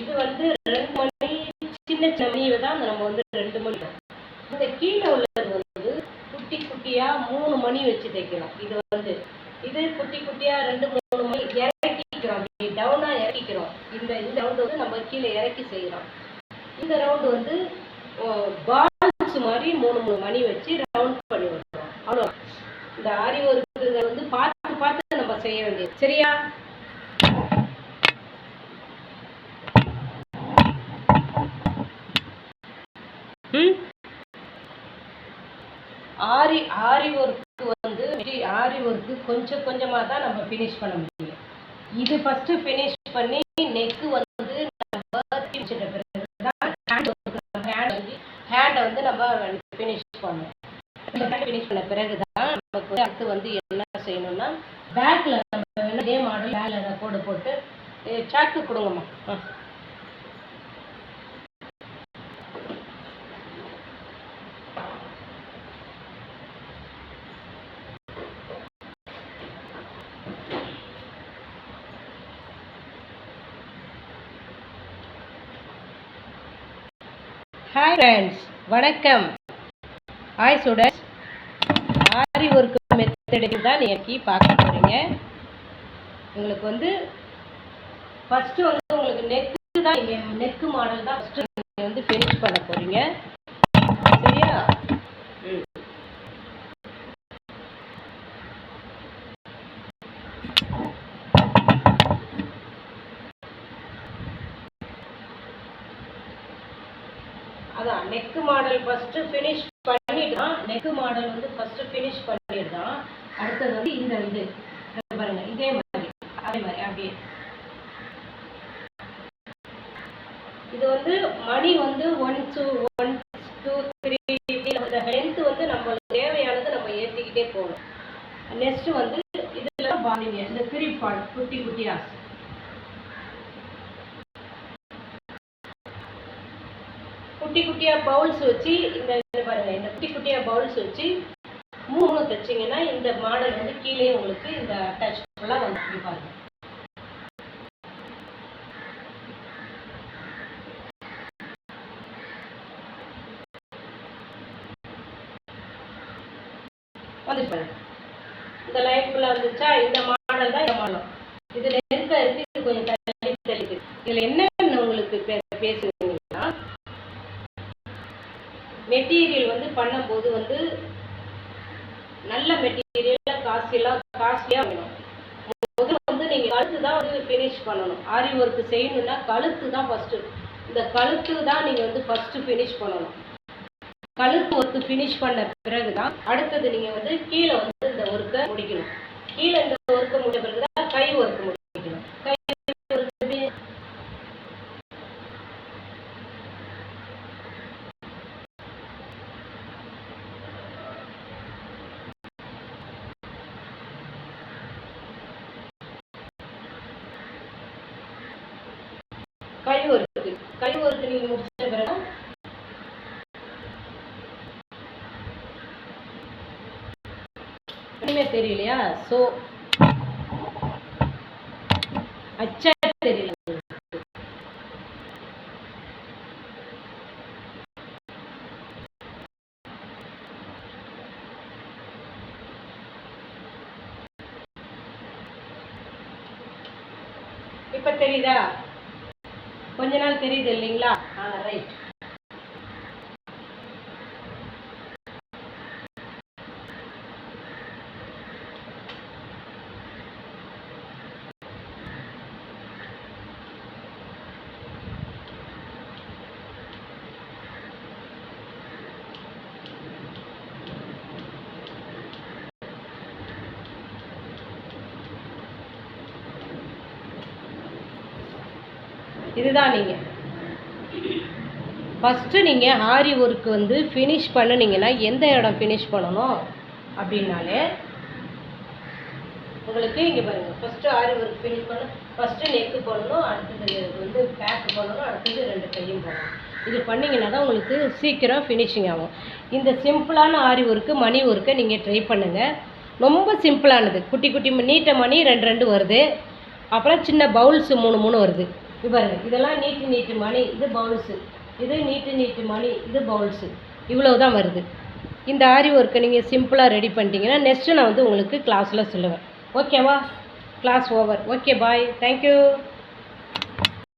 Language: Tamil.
இது வந்து ரெண்டு மணி சின்ன சின்ன மணியை தான் நம்ம வந்து ரெண்டு மணி. இந்த கீழே உள்ளது வந்து குட்டி குட்டியா மூணு மணி வச்சு தைக்கிறோம். இது வந்து இது குட்டி குட்டியா ரெண்டு மூணு மணி இறக்கிக்கிறோம். டவுனா இறக்கிக்கிறோம். இந்த இந்த ரவுண்டு வந்து நம்ம கீழே இறக்கி செய்கிறோம் இந்த ரவுண்டு வந்து பால்ஸ் மாதிரி மூணு மூணு மணி வச்சு ரவுண்ட் பண்ணி விடுறோம். அவ்வளோ இந்த ஆரி ஒர்க்குங்க வந்து பார்த்து பார்த்து நம்ம செய்ய வேண்டியது. சரியா? ஆரி ஆரி ஒர்க்கு வந்து ஆரி ஒர்க்கு கொஞ்சம் கொஞ்சமாக தான் நம்ம ஃபினிஷ் பண்ண முடியும். இது ஃபஸ்ட்டு ஃபினிஷ் பண்ணி நெக்கு வந்து நம்ம பிடிச்சிட்ட பிறகு தான் ஹேண்ட் ஒர்க் ஹேண்ட் வந்து ஹேண்டை வந்து நம்ம ஃபினிஷ் பண்ணணும் இந்த ஹேண்ட் ஃபினிஷ் பண்ண பிறகு தான் நமக்கு வந்து அடுத்து வந்து என்ன செய்யணும்னா பேக்கில் நம்ம இதே மாடல் பேக்கில் கோடு போட்டு சாக்கு கொடுங்கம்மா. ஹாய் ஃப்ரெண்ட்ஸ் வணக்கம். ஹாய் ஸ்டூடெண்ட்ஸ் ஆரி ஒர்க்கு மெத்தடுக்கு தான் நீங்கள் பார்க்க போகிறீங்க உங்களுக்கு வந்து ஃபஸ்ட்டு வந்து உங்களுக்கு நெக்கு தான் நெக்கு மாடல் தான் ஃபஸ்ட்டு நீங்கள் வந்து ஃபினிஷ் பண்ண போகிறீங்க சரியா? அதான் நெக்கு மாடல் ஃபஸ்ட்டு ஃபினிஷ் பண்ணிட்டான் நெக்கு மாடல் வந்து ஃபஸ்ட்டு ஃபினிஷ் பண்ணிடுறான் அடுத்தது வந்து இந்த இது. பாருங்க இதே மாதிரி. அதே மாதிரி அப்படியே. இது வந்து மணி வந்து one two one two three இந்த லென்த்து வந்து நம்ம தேவையானது நம்ம ஏற்றிக்கிட்டே போகணும். நெக்ஸ்ட் வந்து இதில் பாருங்க இந்த த்ரீ ஃபால் குட்டி ஆசை குட்டி குட்டியாக பவுல்ஸ் வச்சு இந்த இது பாருங்க இந்த குட்டி குட்டியாக பவுல்ஸ் வச்சு மூணு தைச்சிங்கன்னா இந்த மாடல் வந்து கீழே உங்களுக்கு இந்த அட்டாச் ஃபுல்லாக வந்து பாருங்கள் வந்துச்சு இந்த லைன் ஃபுல்லாக வந்துச்சா? இந்த மாடல் தான் இந்த மாடல். இது லென்த்தாக இருக்கு இது கொஞ்சம் தள்ளி தள்ளி இருக்கு இதில் என்னென்ன மெட்டீரியல் வந்து பண்ணும்போது வந்து நல்ல மெட்டீரியல் காஸ்ட்லியாக காஸ்ட்லியாக வேணும். முதல்ல வந்து நீங்கள் கழுத்து தான் வந்து ஃபினிஷ் பண்ணணும். ஆரி ஒர்க் செய்யணும்னா கழுத்து தான் ஃபஸ்ட்டு இந்த கழுத்து தான் நீங்கள் வந்து ஃபஸ்ட்டு ஃபினிஷ் பண்ணணும். கழுத்து ஒர்க்கு ஃபினிஷ் பண்ண பிறகு தான் அடுத்தது நீங்கள் வந்து கீழே வந்து இந்த ஒர்க்கை முடிக்கணும். கீழே இந்த ஒர்க்கை முடிஞ்ச பிறகு தான் கை ஒர்க் முடிக்கணும் கை ஒர்க் எப்படி கை ஒர்க்கு நீங்கள் முடிச்ச பிறகு தெரியலையா? ஸோ அச்சா தெரியல. இப்ப தெரியுதா? கொஞ்ச நாள் தெரியுது இல்லைங்களா? ஆ ரைட் இதுதான் நீங்கள் ஃபஸ்ட்டு நீங்கள் ஆரி ஒர்க் வந்து ஃபினிஷ் பண்ணுனீங்கன்னா எந்த இடம் ஃபினிஷ் பண்ணணும்? அப்படின்னாலே உங்களுக்கு இங்கே பாருங்கள் ஃபஸ்ட்டு ஆரி ஒர்க் ஃபினிஷ் பண்ண ஃபஸ்ட்டு நெக்கு பண்ணணும் அடுத்தது வந்து பேக் பண்ணணும் அடுத்தது ரெண்டு கையும் போடணும். இது பண்ணிங்கன்னா தான் உங்களுக்கு சீக்கிரம் ஃபினிஷிங் ஆகும். இந்த சிம்பிளான ஆரி ஒர்க்கு மணி ஒர்க்கை நீங்கள் ட்ரை பண்ணுங்கள் ரொம்ப சிம்பிளானது குட்டி குட்டி நீட்ட மணி ரெண்டு ரெண்டு வருது. அப்புறம் சின்ன பவுல்ஸ் மூணு மூணு வருது. இது பாருங்கள் இதெல்லாம் நீட்டு நீட்டு மணி இது பவுல்ஸு இது நீட்டு நீட்டு மணி இது பவுல்ஸு இவ்வளோ தான் வருது. இந்த ஆரி ஒர்க்கை நீங்கள் சிம்பிளாக ரெடி பண்ணிட்டீங்கன்னா நெக்ஸ்ட்டு நான் வந்து உங்களுக்கு கிளாஸில் சொல்லுவேன். ஓகேவா class over okay bye thank you